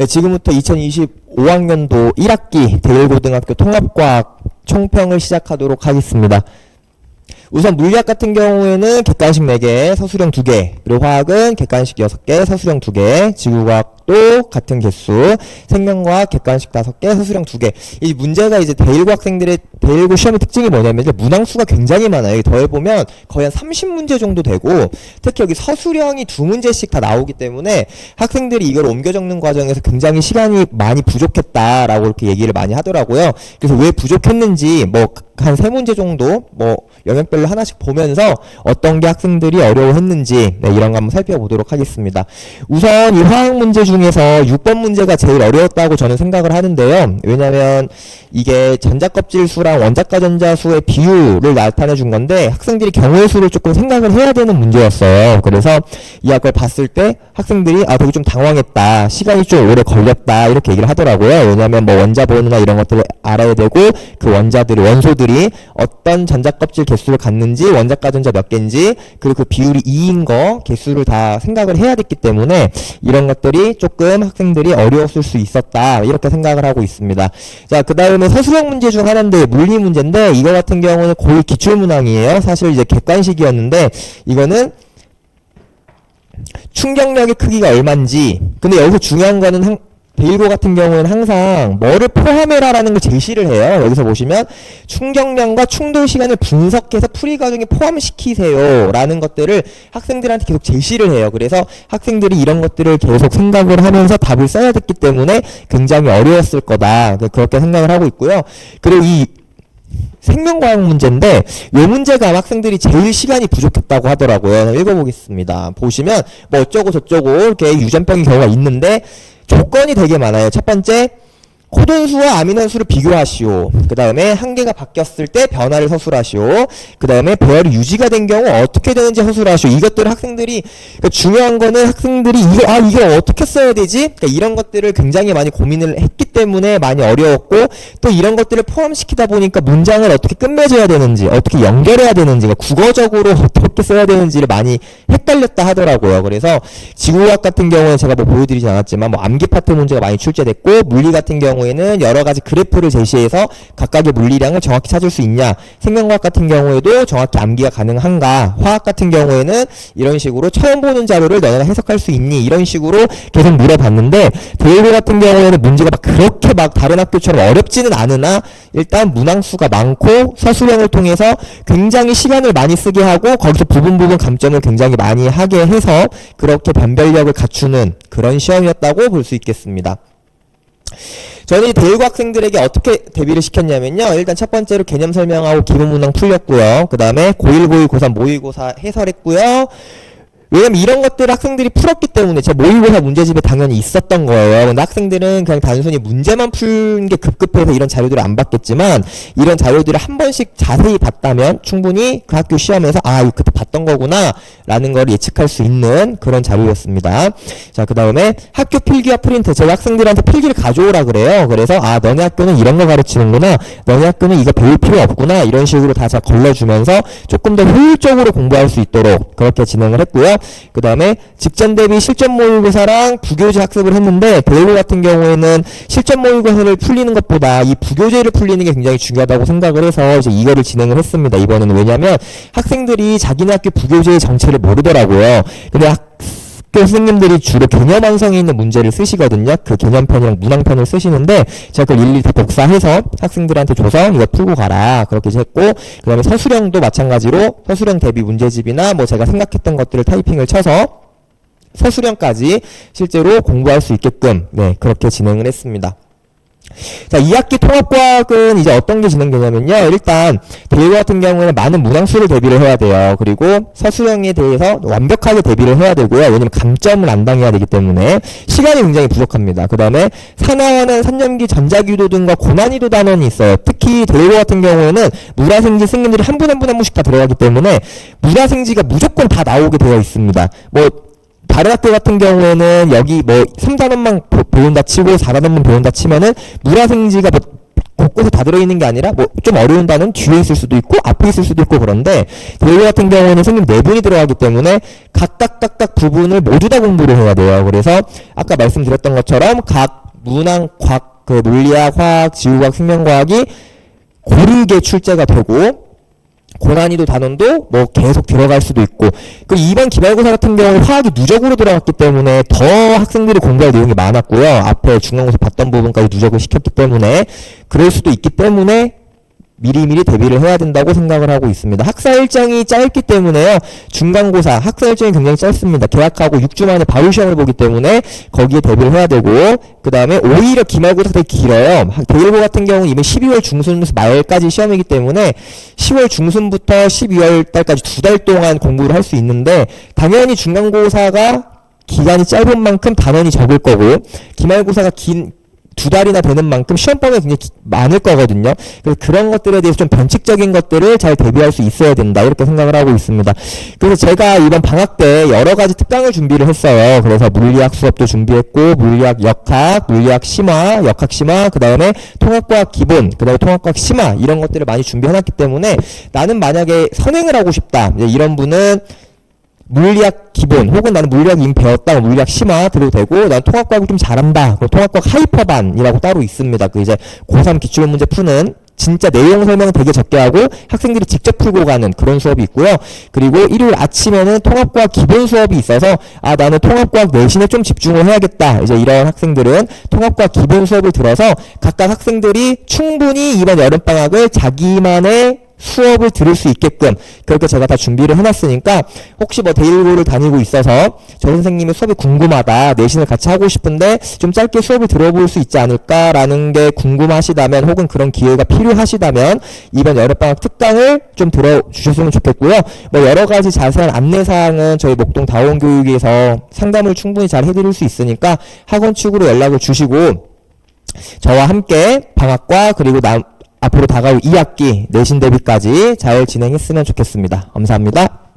네, 지금부터 2025학년도 1학기 대일고등학교 통합과학 총평을 시작하도록 하겠습니다. 우선 물리학 같은 경우에는 객관식 4개, 서술형 2개, 그리고 화학은 객관식 6개, 서술형 2개, 지구과학 도 같은 개수, 생명과학 객관식 5개, 서술형 2개. 이 문제가 이제 대일고 학생들의 대일고 시험의 특징이 뭐냐면 이제 문항수가 굉장히 많아요. 더해보면 거의 한 30문제 정도 되고 특히 여기 서술형이 두 문제씩 다 나오기 때문에 학생들이 이걸 옮겨 적는 과정에서 굉장히 시간이 많이 부족했다라고 이렇게 얘기를 많이 하더라고요. 그래서 왜 부족했는지 뭐 한 세 문제 정도 뭐 영역별로 하나씩 보면서 어떤 게 학생들이 어려워했는지 네, 이런 거 한번 살펴보도록 하겠습니다. 우선 이 화학 문제 중 에서 6번 문제가 제일 어려웠다고 저는 생각을 하는데요. 왜냐면 이게 전자껍질 수랑 원자가 전자 수의 비율을 나타내 준 건데 학생들이 경우의 수를 조금 생각을 해야 되는 문제였어요. 그래서 이 학을 봤을 때 학생들이 아 되게 좀 당황했다. 시간이 좀 오래 걸렸다. 이렇게 얘기를 하더라고요. 왜냐면 뭐 원자 번호나 이런 것들을 알아야 되고 그 원자들이 원소들이 어떤 전자껍질 개수를 갖는지 원자가 전자 몇 개인지 그리고 그 비율이 2인 거 개수를 다 생각을 해야 됐기 때문에 이런 것들이 조금 학생들이 어려웠을 수 있었다. 이렇게 생각을 하고 있습니다. 자, 그 다음에 서술형 문제 중 하나인데 물리 문제인데 이거 같은 경우는 거의 기출문항이에요. 사실 이제 객관식이었는데 이거는 충격력의 크기가 얼마인지 근데 여기서 중요한 거는 한, 데일고 같은 경우는 항상 뭐를 포함해라라는 걸 제시를 해요. 여기서 보시면 충격량과 충돌 시간을 분석해서 풀이 과정에 포함시키세요라는 것들을 학생들한테 계속 제시를 해요. 그래서 학생들이 이런 것들을 계속 생각을 하면서 답을 써야 됐기 때문에 굉장히 어려웠을 거다. 그렇게 생각을 하고 있고요. 그리고 이 생명과학 문제인데 이 문제가 학생들이 제일 시간이 부족했다고 하더라고요. 읽어보겠습니다. 보시면 뭐 어쩌고 저쩌고 이렇게 유전병의 경우가 있는데 조건이 되게 많아요. 첫 번째 코돈수와 아미노수를 비교하시오. 그 다음에 한계가 바뀌었을 때 변화를 서술하시오. 그 다음에 배열이 유지가 된 경우 어떻게 되는지 서술하시오. 이것들을 학생들이 그러니까 중요한 거는 학생들이 이거 아 이걸 어떻게 써야 되지? 그러니까 이런 것들을 굉장히 많이 고민을 했기 때문에 많이 어려웠고 또 이런 것들을 포함시키다 보니까 문장을 어떻게 끝맺어야 되는지 어떻게 연결해야 되는지 그러니까 국어적으로 어떻게 써야 되는지를 많이 헷갈렸다 하더라고요. 그래서 지구과학 같은 경우는 제가 뭐 보여드리지 않았지만 뭐 암기 파트 문제가 많이 출제됐고 물리 같은 경우 경우에는 여러 가지 그래프를 제시해서 각각의 물리량을 정확히 찾을 수 있냐. 생명과학 같은 경우에도 정확히 암기가 가능한가. 화학 같은 경우에는 이런 식으로 처음 보는 자료를 너네가 해석할 수 있니? 이런 식으로 계속 물어봤는데 대일고 같은 경우에는 문제가 막 그 렇게 막 다른 학교처럼 어렵지는 않으나 일단 문항수가 많고 서술형을 통해서 굉장히 시간을 많이 쓰게 하고 거기서 부분 부분 감점을 굉장히 많이 하게 해서 그렇게 변별력을 갖추는 그런 시험이었다고 볼 수 있겠습니다. 저는 이 대일고 학생들에게 어떻게 대비를 시켰냐면요. 일단 첫 번째로 개념 설명하고 기본 문항 풀렸고요. 그 다음에 고1, 고2, 고3, 모의고사 해설했고요. 왜냐면 이런 것들을 학생들이 풀었기 때문에 제 모의고사 문제집에 당연히 있었던 거예요. 근데 학생들은 그냥 단순히 문제만 푸는 게 급급해서 이런 자료들을 안 봤겠지만 이런 자료들을 한 번씩 자세히 봤다면 충분히 그 학교 시험에서 아 이거 그때 봤던 거구나 라는 걸 예측할 수 있는 그런 자료였습니다. 자 그 다음에 학교 필기와 프린트 제가 학생들한테 필기를 가져오라 그래요. 그래서 아 너네 학교는 이런 거 가르치는구나 너네 학교는 이거 배울 필요 없구나 이런 식으로 다 제가 걸러주면서 조금 더 효율적으로 공부할 수 있도록 그렇게 진행을 했고요. 그 다음에 직전 대비 실전 모의고사랑 부교재 학습을 했는데 대일고 같은 경우에는 실전 모의고사를 풀리는 것보다 이 부교재를 풀리는 게 굉장히 중요하다고 생각을 해서 이제 이거를 진행을 했습니다. 이번에는 왜냐면 학생들이 자기네 학교 부교재의 정체를 모르더라고요. 근데 학 교수님들이 주로 개념 완성에 있는 문제를 쓰시거든요. 그 개념편이랑 문항편을 쓰시는데 제가 그걸 일일이 다 복사해서 학생들한테 줘서 이거 풀고 가라 그렇게 했고 그 다음에 서술형도 마찬가지로 서술형 대비 문제집이나 뭐 제가 생각했던 것들을 타이핑을 쳐서 서술형까지 실제로 공부할 수 있게끔 네 그렇게 진행을 했습니다. 자, 2학기 통합과학은 이제 어떤 게 진행되냐면요. 일단 대외 같은 경우에는 많은 문항수를 대비를 해야 돼요. 그리고 서술형에 대해서 완벽하게 대비를 해야 되고요. 왜냐면 감점을 안 당해야 되기 때문에 시간이 굉장히 부족합니다. 그 다음에 산화하는 산염기 전자기도 등과 고난이도 단원이 있어요. 특히 대외 같은 경우에는 물화생지 승인들이 한 분 한 분 한 분씩 다 들어가기 때문에 물화생지가 무조건 다 나오게 되어 있습니다. 뭐 학교 같은 경우에는 여기 뭐 3단원만 배운다 치고 4단원만 배운다 치면은 물화생지가 뭐 곳곳에 다 들어있는 게 아니라 뭐 좀 어려운 단어는 뒤에 있을 수도 있고 앞에 있을 수도 있고 그런데 대외 같은 경우는 선생님 네 분이 들어가기 때문에 각각 각각 부분을 모두 다 공부를 해야 돼요. 그래서 아까 말씀드렸던 것처럼 각 문항, 과학, 그 물리학, 화학, 지구과학, 생명과학이 고르게 출제가 되고 고난이도 단원도 뭐 계속 들어갈 수도 있고 그리고 이번 기말고사 같은 경우 화학이 누적으로 들어갔기 때문에 더 학생들이 공부할 내용이 많았고요. 앞에 중간고사 봤던 부분까지 누적을 시켰기 때문에 그럴 수도 있기 때문에 미리미리 대비를 해야 된다고 생각을 하고 있습니다. 학사 일정이 짧기 때문에요. 중간고사 학사 일정이 굉장히 짧습니다. 개학하고 6주 만에 바로 시험을 보기 때문에 거기에 대비를 해야 되고 그 다음에 오히려 기말고사 되게 길어요. 학- 대일고 같은 경우는 이번 12월 중순 말까지 시험이기 때문에 10월 중순부터 12월 달까지 두 달 동안 공부를 할 수 있는데 당연히 중간고사가 기간이 짧은 만큼 단원이 적을 거고 기말고사가 긴 두 달이나 되는 만큼 시험범위가 굉장히 기- 많을 거거든요. 그래서 그런 것들에 대해서 좀 변칙적인 것들을 잘 대비할 수 있어야 된다. 이렇게 생각을 하고 있습니다. 그래서 제가 이번 방학 때 여러 가지 특강을 준비를 했어요. 그래서 물리학 수업도 준비했고, 물리학 역학, 물리학 심화, 역학 심화, 그 다음에 통합과학 기본, 그 다음에 통합과학 심화, 이런 것들을 많이 준비해놨기 때문에 나는 만약에 선행을 하고 싶다. 이런 분은 물리학 기본 혹은 나는 물리학 이미 배웠다 뭐 물리학 심화 들어도 되고 난 통합과학을 좀 잘한다 그럼 통합과학 하이퍼반이라고 따로 있습니다. 그 이제 고3 기출 문제 푸는 진짜 내용 설명 되게 적게 하고 학생들이 직접 풀고 가는 그런 수업이 있고요. 그리고 일요일 아침에는 통합과학 기본 수업이 있어서 아 나는 통합과학 내신에 좀 집중을 해야겠다. 이제 이런 학생들은 통합과학 기본 수업을 들어서 각각 학생들이 충분히 이번 여름방학을 자기만의 수업을 들을 수 있게끔 그렇게 제가 다 준비를 해놨으니까 혹시 뭐 데일고를 다니고 있어서 저 선생님의 수업이 궁금하다 내신을 같이 하고 싶은데 좀 짧게 수업을 들어볼 수 있지 않을까라는 게 궁금하시다면 혹은 그런 기회가 필요하시다면 이번 여름방학 특강을 좀 들어주셨으면 좋겠고요. 뭐 여러 가지 자세한 안내사항은 저희 목동 다원교육에서 상담을 충분히 잘 해드릴 수 있으니까 학원 측으로 연락을 주시고 저와 함께 방학과 그리고 남, 앞으로 다가올 2학기 내신 대비까지 잘 진행했으면 좋겠습니다. 감사합니다.